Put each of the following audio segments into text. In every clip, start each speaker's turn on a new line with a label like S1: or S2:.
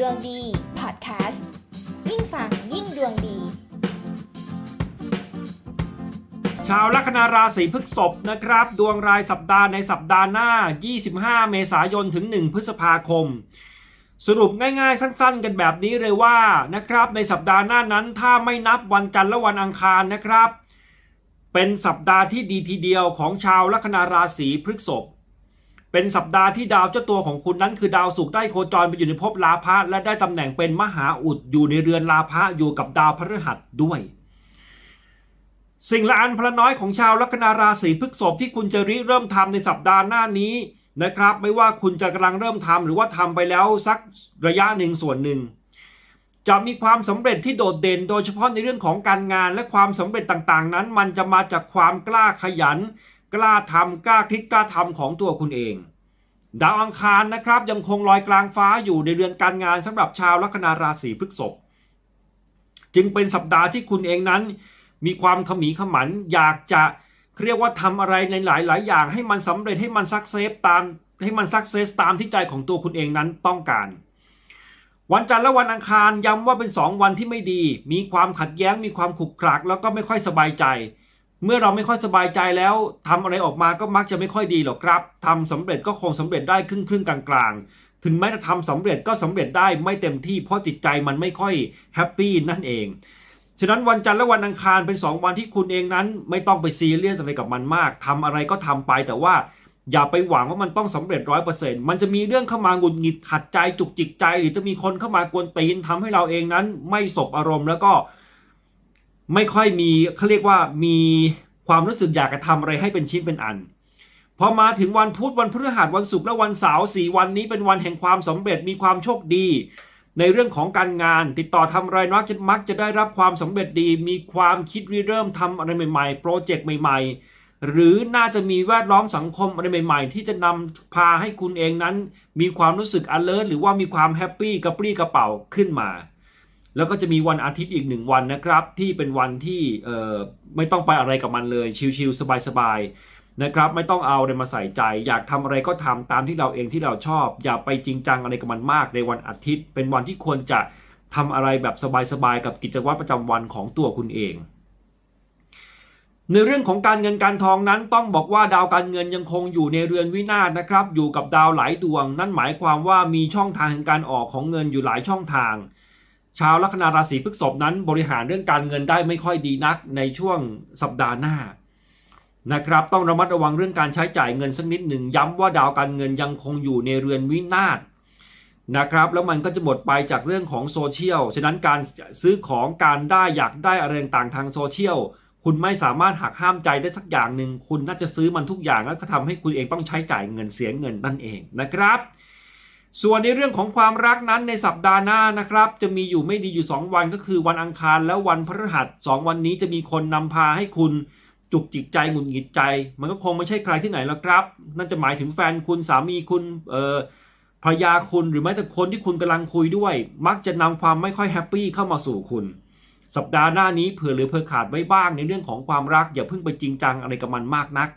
S1: ดวงดีพอดแคสต์ยิ่งฟังยิ่งดวงดี
S2: ชาวลัคนาราศีพฤษภนะครับ ดวงรายสัปดาห์ในสัปดาห์หน้า 25 เมษายนถึง 1 พฤษภาคม สรุปง่ายๆ สั้นๆ กันแบบนี้เลยว่านะครับในสัปดาห์หน้านั้นถ้าไม่นับวันจันทร์และวันอังคารนะครับ เป็นสัปดาห์ที่ดีทีเดียวของชาวลัคนาราศีพฤษภ เป็นสัปดาห์ที่ดาวเจ้าตัวของคุณนั้นคือดาวศุกร์ได้โคจรไปอยู่ในภพลาภะและได้ตำแหน่งเป็นมหาอุดอยู่ในเรือนลาภะอยู่กับดาวพฤหัสด้วย สิ่งละอันพละน้อยของชาวลัคนาราศีพฤษภที่คุณจะริเริ่มทำในสัปดาห์หน้านี้นะครับ ไม่ว่าคุณจะกำลังเริ่มทำหรือว่าทำไปแล้วสักระยะหนึ่งส่วนหนึ่งจะมีความสำเร็จที่โดดเด่น โดยเฉพาะในเรื่องของการงานและความสำเร็จต่างๆ นั้น มันจะมาจากความกล้าขยัน กล้าทำกล้าคลิกกล้าทำของตัวคุณเอง ดาวอังคารนะครับยังคงลอยกลางฟ้าอยู่ในเรือนการงานสำหรับชาวลัคนาราศีพฤษภจึงเป็นสัปดาห์ที่คุณเองนั้น มีความขมีขมันอยากจะเรียกว่าทำอะไรในหลาย ๆ อย่างให้มันสำเร็จให้มันสักเซสตามให้มันสักเซสตามที่ใจของตัวคุณเองนั้นต้องการวันจันทร์และวันอังคารย้ำว่าเป็น 2 วันที่ไม่ดี มีความขัดแย้งมีความขุกขลัก แล้วก็ไม่ค่อยสบายใจ เมื่อเราไม่ค่อยสบายใจแล้วทำอะไรออกมาก็มักจะไม่ค่อยดีหรอกครับทำสำเร็จก็คงสำเร็จได้ครึ่งครึ่งๆกลางๆ ถึงแม้จะทำสำเร็จก็สำเร็จได้ไม่เต็มที่เพราะจิตใจมันไม่ค่อยแฮปปี้นั่นเอง ฉะนั้นวันจันทร์และวันอังคารเป็น 2 วันที่คุณเองนั้น ไม่ต้องไปซีเรียสอะไรกับมันมากทำอะไรก็ทำไปแต่ว่าอย่าไปหวังว่ามันต้องสำเร็จร้อยเปอร์เซ็นต์มันจะมีเรื่องเข้ามาหงุดหงิดขัดใจจุกจิกใจ หรือจะมีคนเข้ามากวนตีนทำให้เราเองนั้น ไม่สบอารมณ์แล้วก็ ไม่ค่อยมีเขาเรียกว่ามีความรู้สึกอยากจะทำอะไรให้เป็นชิ้นเป็นอัน พอมาถึงวันพุธวันพฤหัสวันศุกร์และวันเสาร์สี่วันนี้เป็นวันแห่งความสำเร็จมีความโชคดี ในเรื่องของการงานติดต่อทำอะไรมักจะมักจะได้รับความสำเร็จดี มีความคิดริเริ่มทำอะไรใหม่ๆ โปรเจกต์ใหม่ ๆ หรือน่าจะมีแวดล้อมสังคมอะไรใหม่ ๆ ที่จะนำพาให้คุณเองนั้น มีความรู้สึก alert หรือว่ามีความแฮปปี้กระปรี้กระเป๋าขึ้นมา แล้วก็จะมีวันอาทิตย์อีกหนึ่งวันนะครับ ที่เป็นวันที่ไม่ต้องไปอะไรกับมันเลย ชิลๆสบายๆนะครับ ไม่ต้องเอาอะไรมาใส่ใจ อยากทำอะไรก็ทำตามที่เราเองที่เราชอบ อย่าไปจริงจังอะไรกับมันมากในวันอาทิตย์ เป็นวันที่ควรจะทำอะไรแบบสบายๆกับกิจวัตรประจำวันของตัวคุณเอง ในเรื่องของการเงินการทองนั้นต้องบอกว่าดาวการเงินยังคงอยู่ในเรือนวินาศนะครับ อยู่กับดาวหลายดวง นั่นหมายความว่ามีช่องทางการออกของเงินอยู่หลายช่องทาง ชาวลัคนาราศีพฤษภนั้นบริหารเรื่องการเงินได้ไม่ค่อยดีนักในช่วงสัปดาห์หน้านะครับ ต้องระมัดระวังเรื่องการใช้จ่ายเงินสักนิดหนึ่งย้ำว่าดาวการเงินยังคงอยู่ในเรือนวินาศนะครับ แล้วมันก็จะหมดไปจากเรื่องของโซเชียลฉะนั้นการซื้อของการได้อยากได้อะไรต่างทางโซเชียลคุณไม่สามารถหักห้ามใจได้สักอย่างหนึ่งคุณน่าจะซื้อมันทุกอย่างแล้วก็ทำให้คุณเองต้องใช้จ่ายเงินเสียเงินนั่นเองนะครับ ส่วนในเรื่องของความรักนั้นในสัปดาห์หน้านะครับ จะมีอยู่ไม่ดีอยู่ 2 วันก็คือวันอังคารและวันพฤหัสสองวันนี้จะมีคนนำพาให้คุณจุกจิกใจหงุดหงิดใจ มันก็คงไม่ใช่ใครที่ไหนแล้วครับ นั่นจะหมายถึงแฟนคุณสามีคุณเอ่อภรรยาคุณหรือแม้แต่คนที่คุณกำลังคุยด้วย มักจะนำความไม่ค่อยแฮปปี้เข้ามาสู่คุณ สัปดาห์หน้านี้เผื่อหรือเผื่อขาดไว้บ้างในเรื่องของความรักอย่าเพิ่งไปจริงจังอะไรกับมันมากนัก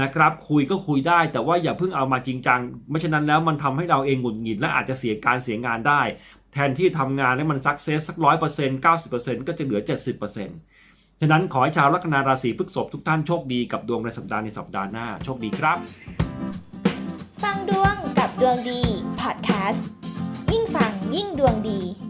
S2: นะครับคุยก็คุยได้แต่ว่าอย่าเพิ่งเอามาจริงจังไม่ฉะนั้นแล้วมันทำให้เราเองหงุดหงิดและอาจจะเสียการเสียงานได้ แทนที่ทำงานแล้วมันสักเซสสักร้อยเปอร์เซ็นต์เก้าสิบเปอร์เซ็นต์ก็จะเหลือเจ็ดสิบเปอร์เซ็นต์ฉะนั้นขอให้ชาวลัคนาราศีพฤษภทุกท่านโชคดีกับดวงในสัปดาห์ในสัปดาห์หน้าโชคดีครับ
S1: ฟังดวงกับดวงดีพอดแคสต์ยิ่งฟังยิ่งดวงดี